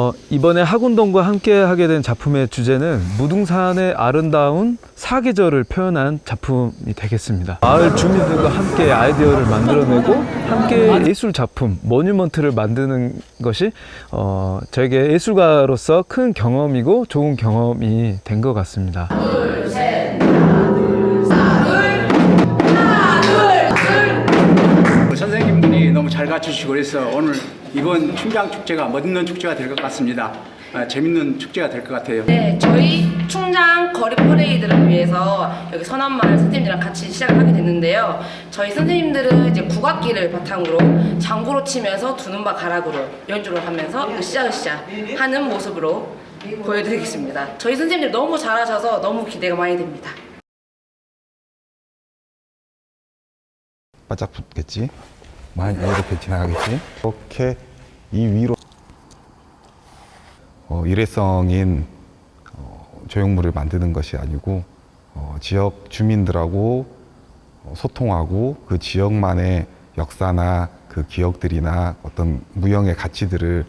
어, 이번에 학운동과 함께 하게 된 작품의 주제는 무등산의 아름다운 사계절을 표현한 작품이 되겠습니다. 마을 주민들과 함께 아이디어를 만들어내고 함께 예술 작품, 모뉴먼트를 만드는 것이 어, 저에게 예술가로서 큰 경험이고 좋은 경험이 된 것 같습니다. 선생님들이 너무 잘 갖추시고 그래서 오늘 이번 충장 축제가 멋있는 축제가 될 것 같습니다. 아, 재밌는 축제가 될 것 같아요. 네, 저희 충장 거리 퍼레이드를 위해서 여기 선한마을 선생님들이랑 같이 시작을 하게 됐는데요. 저희 선생님들은 이제 국악기를 바탕으로 장구로 치면서 두 눈바 가락으로 연주를 하면서 으쌰으쌰 하는 모습으로 보여드리겠습니다. 저희 선생님들 너무 잘하셔서 너무 기대가 많이 됩니다. 바짝 붙겠지. 많이 이렇게 지나가겠지. 이렇게 이 위로 어, 일회성인 어, 조형물을 만드는 것이 아니고 어, 지역 주민들하고 어, 소통하고 그 지역만의 역사나 그 기억들이나 어떤 무형의 가치들을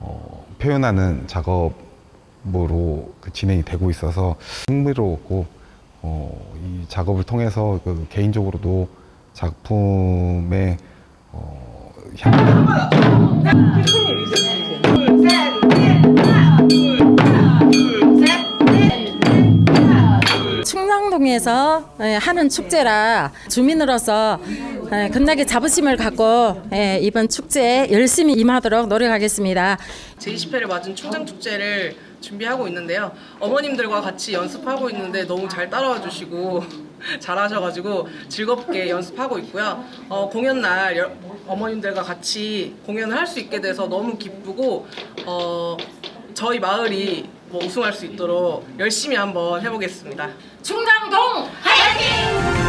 어, 표현하는 작업으로 그 진행이 되고 있어서 흥미로웠고 어, 이 작업을 통해서 그 개인적으로도 작품의 어, 향 충남동에서 예, 하는 축제라 주민으로서 예, 겁나게 자부심을 갖고 예, 이번 축제에 열심히 임하도록 노력하겠습니다. 제20회를 맞은 충장 축제를 준비하고 있는데요. 어머님들과 같이 연습하고 있는데 너무 잘 따라와 주시고 잘하셔가지고 즐겁게 연습하고 있고요. 어, 공연 날 여- 어머님들과 같이 공연을 할 수 있게 돼서 너무 기쁘고 어, 저희 마을이 뭐 우승할 수 있도록 열심히 한번 해보겠습니다. 충장동 화이팅!